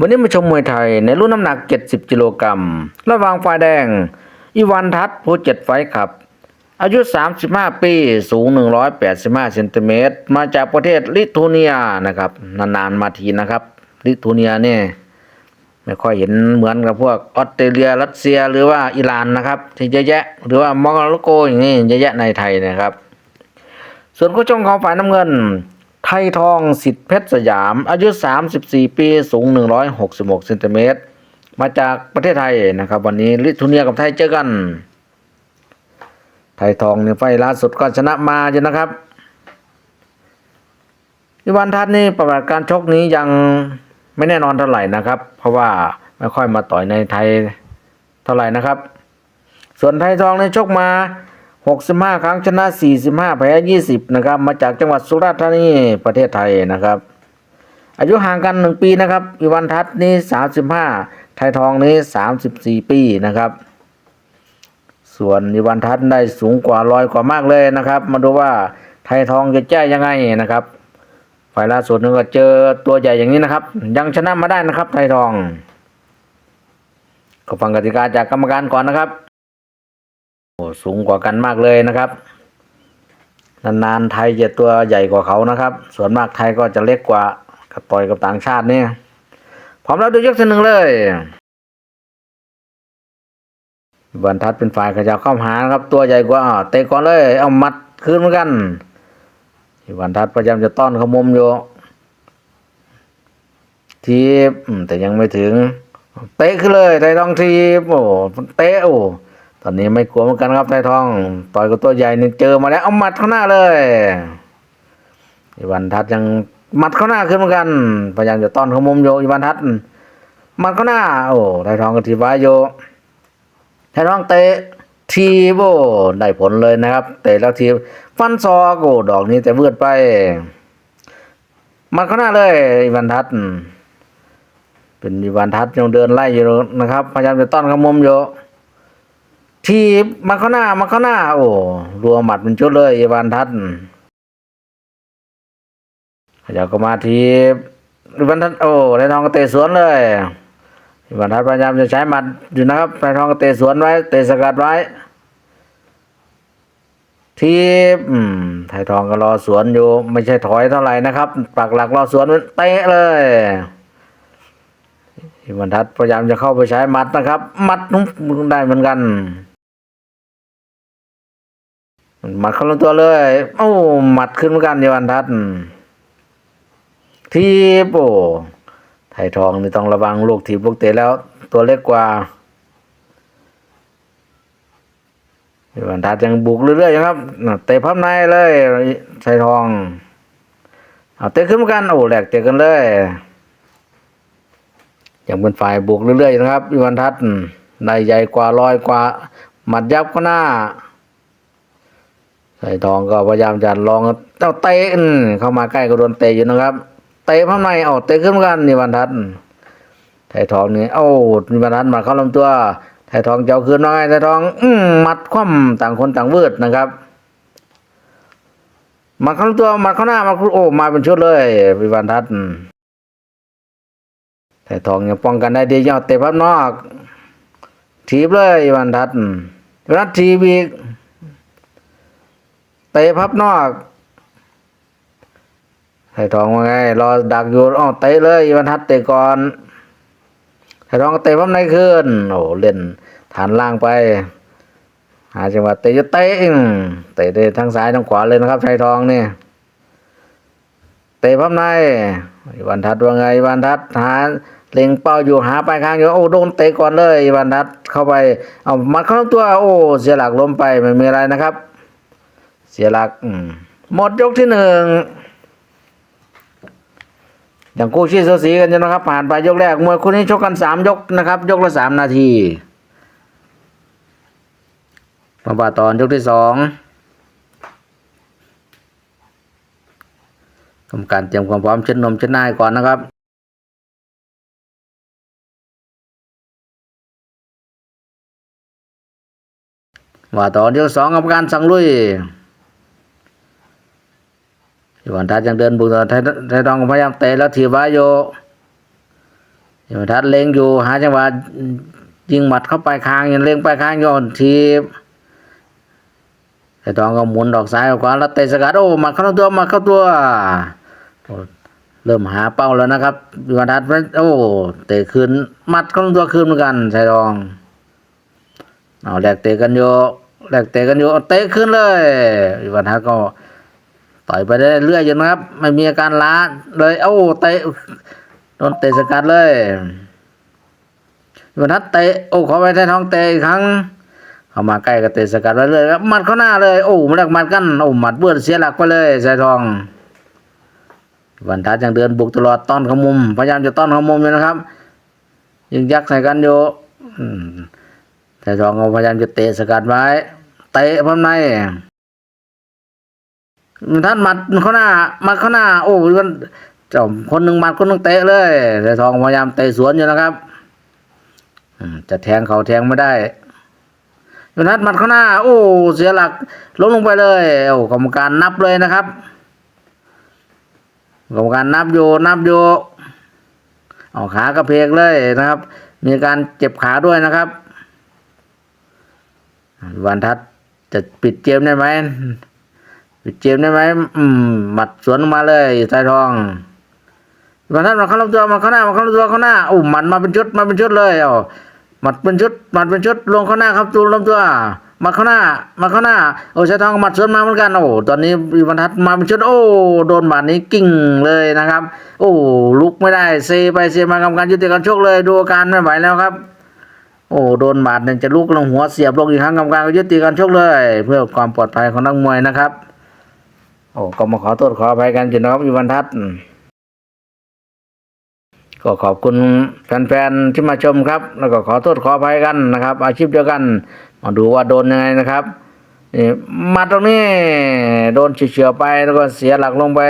วันนี้มาชมมวยไทยในรุ่นน้ำหนัก 70 กิโลกรัม ระหว่างฝ่ายแดง อีวานทัศน์ผู้เจ็ดไฟท์ครับ อายุ 35 ปี สูง 185เซนติเมตร มาจากประเทศลิทัวเนียนะครับ นานๆมาทีนะครับ ลิทัวเนียเนี่ยไม่ค่อยเห็นเหมือนกับพวกออสเตรเลีย รัสเซีย หรือว่าอิหร่านนะครับ ที่เยอะแยะ หรือว่ามอร็อกโกอย่างนี้เยอะแยะในไทยนะครับ ส่วนผู้ชมของฝ่ายน้ำเงิน ไทยทองสิทธิเพชรสยาม อายุ 34 ปี สูง 166เซนติเมตร มาจากประเทศไทยนะครับ วันนี้ลิทัวเนียกับไทยเจอกัน ไทยทองเนี่ยไฟล์ล่าสุดก็ชนะมาอยู่นะครับอีวันทัศน์นี่ประวัติการชกนี้ยังไม่แน่นอนเท่าไหร่นะครับ เพราะว่าไม่ค่อยมาต่อยในไทยเท่าไหร่นะครับ ส่วนไทยทองในชกมา 65 ครั้งชนะ 45 แพ้ 20 นะครับ มาจากจังหวัดสุราษฎร์ธานีประเทศไทยนะครับ อายุห่างกัน 1 ปีนะครับอีวันทัศน์นี่35 ไทยทองนี่34 ปีนะครับ ส่วนอีวันทัศน์ได้สูงกว่าลอยกว่ามากเลยนะครับ มาดูว่าไทยทองจะแจ้ยังไงนะครับ ฝ่ายล่าสุดนึงก็เจอตัวใหญ่อย่างนี้นะครับ ยังชนะมาได้นะครับ ไทยทองก็ฟังกติกาจากกรรมการก่อนนะครับ โอ้สูงกว่ากันมากเลยนะครับ นานๆไทยจะตัวใหญ่กว่าเขานะครับ ส่วนมากไทยก็จะเล็กกว่ากับต่อยกับต่างชาตินี่พร้อมแล้วดูยกที่หนึ่งเลยบรรทัดเป็นฝ่ายขยับเข้าหาครับ ตัวใหญ่กว่าเตะก่อนเลย เอามัดคืนเหมือนกันบรรทัดพยายามจะต้อนขมุมอยู่ทีบแต่ยังไม่ถึง เตะขึ้นเลยไทยทองทีบโอ้เตะโอ้ ตอนนี้ไม่กลัวเหมือนกันครับไทยทอง ต่อยกับตัวใหญ่นี่เจอมาแล้วเอาหมัดเข้าหน้าเลยอีวันทัดยังหมัดเข้าหน้าขึ้นเหมือนกันพยายามจะต้อนเขามุมโยอีวันทัดหมัดเข้าหน้า โอ้ไทยทองก็ทีบไว้โยไทยทองเตะทีโบได้ผลเลยนะครับ เตะแล้วทีฟันซอกโอ้ดอกนี้แต่เวืดไปมาข้างหน้าเลยอีวันทัศเป็นอีวันทัศยังเดินไล่อยู่นะครับ พยายามจะต้อนเขามุมอยู่ ทีมาข้างหน้ามาข้างหน้า โอ้รัวหมัดเป็นชุดเลยอีวันทัศน์เดี๋ยวก็มาทีอีวันทัศน์โอ้ไทยทองก็เตะสวนเลยบรรทัดพยายามจะใช้หมัดอยู่นะครับไทยทองก็เตะสวนไว้ เตะสกัดไว้ ทีบอืมไทยทองก็รอสวนอยู่ ไม่ใช่ถอยเท่าไหร่นะครับปักหลักรอสวนมันเตะเลยบรรทัดพยายามจะเข้าไปใช้หมัดนะครับหมัดนุ่มได้เหมือนกัน หมัดเข้าลำตัวเลย โอ้หมัดขึ้นเหมือนกันบรรทัดทีบโอ้ไทยทองนี่ต้องระวังลูกถีบลูกเตะแล้ว ตัวเล็กกว่ายวันทัดยังบุกเรื่อยๆนะครับเตะพับในเลยไทยทองเอาเตะขึ้นเหมากันโอ้แหลกเตะกันเลยยังเป็นฝ่ายบุกเรื่อยๆนะครับ วิวันทัศน์ในใหญ่กว่าลอยกว่า หมัดยับก็หน้า ไทยทองก็พยายามจะลองเจ้าเตะเข้ามาใกล้ก็โดนเตะอยู่นะครับ เตะพับในเอาเตะขึ้นมากันนี่วันทัศน์ไทยทองนี่เอ้ามีบรรทัดมาเข้าลำตัวไทยทองเจ้าคืนว่าไงไทยทอง อืมัดคว่ำต่างคนต่างวืดนะครับมาเข้าลำตัวมาเข้าหน้ามาโอ้มาเป็นชุดเลยวิวันทัศน์ไทยทองยังป้องกันได้ดียอดเตะพับนอก ทีบเลยวิวันทัศน์วิวันทัศน์ทีบอีก เตะพับนอกไทยทองว่าไง รอดักอยู่อ๋อเตะเลยอีวันทัศน์เตะก่อนไทยทองเตะพับในขึ้นโอ้เล่นฐานล่างไป หาจังหวะเตะจะเตะเตะได้ทั้งซ้ายทั้งขวาเลยนะครับไทยทองนี่เตะพับในวันทัศน์ว่าไงอีวันทัศน์หาเล็งเป้าอยู่หาปลายคางอยู่โอ้โดนเตะก่อนเลยวันทัศน์เข้าไปเอามัดเข้าตัวโอ้เสียหลักล้มไปไม่มีอะไรนะครับ สียหลักหมดยกที่หนึ่งอย่างคู่ชี้สูสีกันนะครับ ผ่านไปยกแรกมวยคู่นี้ชกกันสามยกนะครับ ยกละสามนาทีมาบาตอนยกที่สองทำการเตรียมความพร้อมเช็ดนมเช็ดหน้าก่อนนะครับว่าตอนยกสองกรรมการสั่งลุย ยู่วันทัดยังเดินบุกต่อไทยไทยทองก็พยายามเตะแล้วถีบไว้โยอิวันทัศเล็งอยู่หาจังหวะยิงหมัดเข้าไปคางยังเล็งไปคางยนทีบไอ้ตองก็หมุนดอกซ้ายออกขวาแล้วเตะสกัดโอ้หมัดเข้าตัวหมัดเข้าตัว เริ่มหาเป้าแล้วนะครับอิวันทัศโอ้เตะคืนหมัดเข้าตัวคืนเหมือนกันชายทองเอาแลกเตะกันอยู่แลกเตะกันอยู่เตะขึ้นเลยวันทัศก็ ต่อยไปได้เรื่อยๆอยู่นะครับ ไม่มีอาการล้าเลยเอ้าเตะโดนเตะสกัดเลยวันทัดเตะโอ้ขอไปไทยทองเตะอีกครั้งเข้ามาใกล้กับเตะสกัดไว้เลยครับหมัดเข้าหน้าเลยโอ้มาแลกหมัดกันโอ้หมัดเบื้อเสียหลักไปเลยสายทองวันทัดยังเดินบุกตลอดต้อนขมุมพยายามจะต้อนขมุมอยู่นะครับ ยิงยักใส่กันอยู่อืมสายทองก็พยายามจะเตะสกัดไว้ เตะพร้อมใน ท่านมัดเข้าหน้า มัดเข้าหน้า โอ้ยมันเจ้าคนหนึ่งมัดคนหนึ่งเตะเลยแต่ทองพยายามเตะสวนอยู่นะครับจะแทงเขาแทงไม่ได้ยนัดมัดเข้าหน้า โอ้เสียหลักล้มลงไปเลยโอ้กรรมการนับเลยนะครับกรรมการนับอยู่นับอยู่เอาขากระเพกเลยนะครับ มีการเจ็บขาด้วยนะครับวันทัศจะปิดเกมได้ไหม เกมได้ไหมอืมหมัดสวนมาเลยสายทองวันนั้นมันเข้าลำตัวมันเข้าหน้ามันเข้าลำตัวเข้าหน้าโอ้หมัดมาเป็นชุดมาเป็นชุดเลยอ๋อหมัดเป็นชุดหมัดเป็นชุดลงเข้าหน้าครับตูลำตัวหมาข้าหน้าหมาข้าหน้า โอ้สายทองหมัดสวนมาเหมือนกัน โอ้ตอนนี้อีวันทัศน์มาเป็นชุด โอ้ โดนหมัดนี้กิ่งเลยนะครับ โอ้ ลุกไม่ได้ เซไปเซมากรรมการยุติการชกเลย ดูอาการไม่ไหวแล้วครับ โอ้ โดนบาดเนี่ยจะลุกลงหัวเสียบลงอีกครั้งกรรมการก็ยุติการชกเลย เพื่อความปลอดภัยของนักมวยนะครับ โอ้ก็มาขอโทษขออภัยกันจรินะครับอีวันทัศน์ก็ขอบคุณแฟนๆที่มาชมครับ แล้วก็ขอโทษขออภัยกันนะครับ อาชีพเดียวกัน มาดูว่าโดนยังไงนะครับนี่มาตรงนี้ โดนเฉียวๆไปแล้วก็เสียหลักลงไป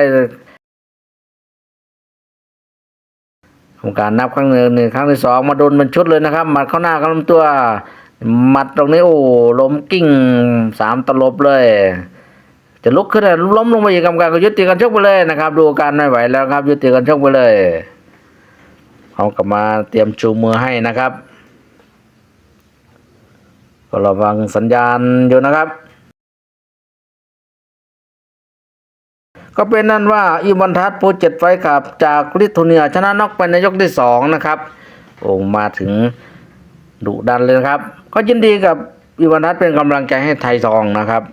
ทำการนับครั้งหนึ่งหนึ่งครั้งที่สองมาโดนเป็นชุดเลยนะครับหมัดเข้าหน้าเข้าลำตัวหมัดตรงนี้โอ้ล้มกิ้งสามตลบเลย จะลุกขึ้นลยล้มลงไปอีกกรรมการก็ยุติการชกไปเลยนะครับ ดูการไม่ไหวแล้วครับ ยุติการชกไปเลยเขากลับมาเตรียมชูมือให้นะครับก็ระวังสัญญาณอยู่นะครับก็เป็นนั่นว่าอีวันทัศน์โปรเจกต์ไฟขับจากลิทัวเนียชนะน็อกไปในยกที่สองนะครับโอ้มาถึงดุดันเลยนะครับ ก็ยินดีกับอีวันทัศน์เป็นกำลังใจให้ไทยทองนะครับ